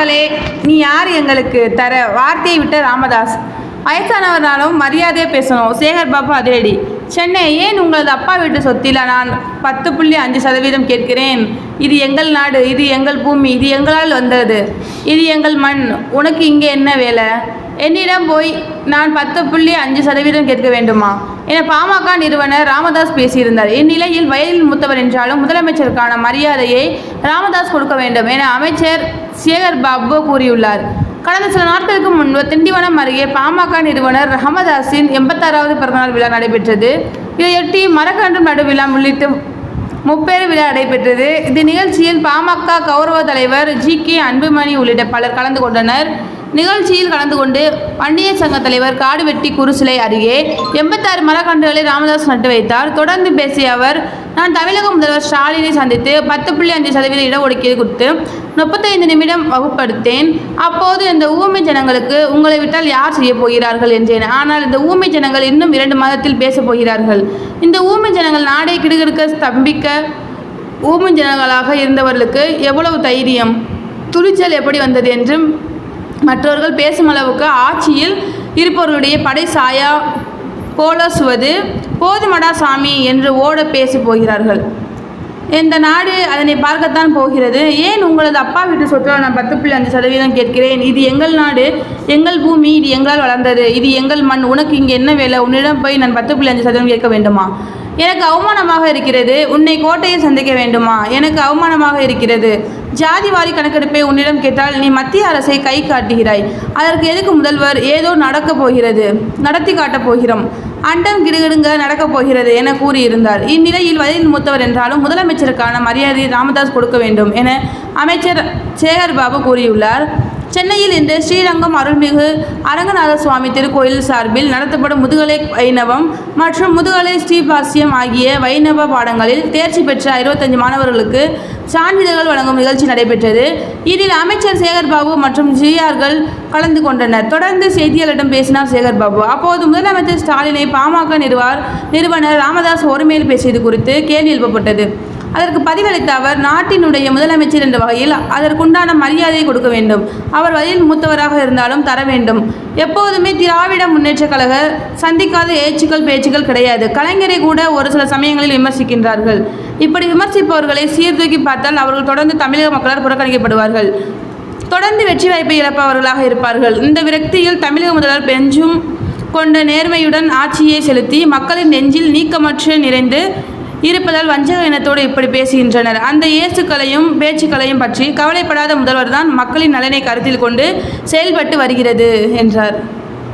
மகளே நீ யார் எங்களுக்கு தர வார்த்தையை விட்ட ராமதாஸ்? வயசானவர்னாலும் மரியாதையாக பேசணும். சேகர் பாபு அதிரடி. சென்னை ஏன் உங்களது அப்பா வீட்டு சொத்தில் நான் பத்து புள்ளி அஞ்சு சதவீதம் கேட்கிறேன்? இது எங்கள் நாடு இது எங்கள் பூமி இது எங்களால் வந்தது. இது எங்கள் மண். உனக்கு இங்கே என்ன வேலை? என்னிடம் போய் நான் பத்து புள்ளி அஞ்சு சதவீதம் கேட்க வேண்டுமா? என பாமக நிறுவனர் ராமதாஸ் பேசியிருந்தார். இந்நிலையில் வயதில் மூத்தவர் என்றாலும் முதலமைச்சருக்கான மரியாதையை ராமதாஸ் கொடுக்க வேண்டும் என அமைச்சர் சேகர் பாபு கூறியுள்ளார். கடந்த சில நாட்களுக்கு முன்பு திண்டிவனம் அருகே பாமக நிறுவனர் ரஹமதாஸின் எண்பத்தாறாவது பிறந்தநாள் விழா நடைபெற்றது. இதையொட்டி மரக்கன்று நடு விழா உள்ளிட்ட முப்பேறு விழா நடைபெற்றது. இந்த நிகழ்ச்சியில் பாமக கௌரவ தலைவர் ஜி கே அன்புமணி உள்ளிட்ட பலர் கலந்து கொண்டனர். நிகழ்ச்சியில் கலந்து கொண்டு வன்னியர் சங்க தலைவர் காடுவெட்டி குருசிலை அருகே எண்பத்தாறு மரக்கன்றுகளை ராமதாஸ் நட்டு வைத்தார். தொடர்ந்து பேசிய அவர் நான் தமிழக முதல்வர் ஸ்டாலினை சந்தித்து பத்து புள்ளி அஞ்சு சதவீத இடஒதுக்கீடு கொடுத்து முப்பத்தைந்து நிமிடம் வகுப்படுத்தேன். அப்போது இந்த ஊமை ஜனங்களுக்கு உங்களை விட்டால் யார் செய்ய போகிறார்கள் என்றேன். ஆனால் இந்த ஊமை ஜனங்கள் இன்னும் இரண்டு மாதத்தில் பேசப் போகிறார்கள். இந்த ஊமை ஜனங்கள் நாடை கிடுகிடுக்க ஸ்தம்பிக்க ஊமை ஜனங்களாக இருந்தவர்களுக்கு எவ்வளவு தைரியம்? துணிச்சல் எப்படி வந்தது என்றும் மற்றவர்கள் பேசும் அளவுக்கு ஆட்சியில் இருப்பவர்களுடைய படை சாயா போலசுவது போதுமடா சாமி என்று ஓட பேசி போகிறார்கள். இந்த நாடு அதனை பார்க்கத்தான் போகிறது. ஏன் உங்களது அப்பா வீட்டு சொத்தில் நான் பத்து புள்ளி அஞ்சு சதவீதம் கேட்கிறேன்? இது எங்கள் நாடு எங்கள் பூமி இது எங்களால் வளர்ந்தது. இது எங்கள் மண். உனக்கு இங்கே என்ன வேலை? உன்னிடம் போய் நான் பத்து புள்ளி அஞ்சு சதவீதம் கேட்க வேண்டுமா? எனக்கு அவமானமாக இருக்கிறது. உன்னை கோட்டையில் சந்திக்க வேண்டுமா? எனக்கு அவமானமாக இருக்கிறது. ஜாதிவாரி கணக்கெடுப்பை உன்னிடம் கேட்டால் நீ மத்திய அரசை கை காட்டுகிறாய். அதற்கு எதுக்கு முதல்வர் ஏதோ நடக்கப் போகிறது? நடத்தி காட்டப் போகிறோம். அண்டம் கிடுகிடுங்க நடக்கப் போகிறது என கூறியிருந்தார். இந்நிலையில் வயதில் மூத்தவர் என்றாலும் முதலமைச்சருக்கான மரியாதையை ராமதாஸ் கொடுக்க வேண்டும் என அமைச்சர் சேகர் பாபு கூறியுள்ளார். சென்னையில் இன்று ஸ்ரீரங்கம் அருள்மிகு அரங்கநாத சுவாமி திருக்கோயில் சார்பில் நடத்தப்படும் முதுகலை வைணவம் மற்றும் முதுகலை ஸ்ரீபாஸ்யம் ஆகிய வைணவ பாடங்களில் தேர்ச்சி பெற்ற இருபத்தஞ்சு மாணவர்களுக்கு சான்றிதழ்கள் வழங்கும் நிகழ்ச்சி நடைபெற்றது. இதில் அமைச்சர் சேகர்பாபு மற்றும் ஜிஆர்கள் கலந்து கொண்டனர். தொடர்ந்து செய்தியாளரிடம் பேசினார் சேகர்பாபு அப்போது முதலமைச்சர் ஸ்டாலினை பாமக நிறுவனர் நிறுவனர் ராமதாஸ் ஒருமையில் பேசியது குறித்து கேள்வி எழுப்பப்பட்டது. அதற்கு பதிலளித்த அவர் நாட்டினுடைய முதலமைச்சர் என்ற வகையில் அதற்குண்டான மரியாதையை கொடுக்க வேண்டும். அவர் வயதில் மூத்தவராக இருந்தாலும் தர வேண்டும். எப்போதுமே திராவிட முன்னேற்ற கழக சந்திக்காத ஏச்சுக்கள் பேச்சுக்கள் கிடையாது. கலைஞரை கூட ஒரு சில சமயங்களில் விமர்சிக்கின்றார்கள். இப்படி விமர்சிப்பவர்களை சீர்தூக்கி பார்த்தால் அவர்கள் தொடர்ந்து தமிழக மக்களால் புறக்கணிக்கப்படுவார்கள். தொடர்ந்து வெற்றி வாய்ப்பை இழப்பவர்களாக இருப்பார்கள். இந்த விரக்தியில் தமிழக முதல்வர் பெஞ்சும் கொண்ட நேர்மையுடன் ஆட்சியை செலுத்தி மக்களின் நெஞ்சில் நீக்கமற்று நிறைந்து இருப்பதால் வஞ்சக இனத்தோடு இப்படி பேசுகின்றனர். அந்த இயேசுக்களையும் பேச்சுக்களையும் பற்றி கவலைப்படாத முதல்வர்தான் மக்களின் நலனை கருத்தில் கொண்டு செயல்பட்டு வருகிறது என்றார்.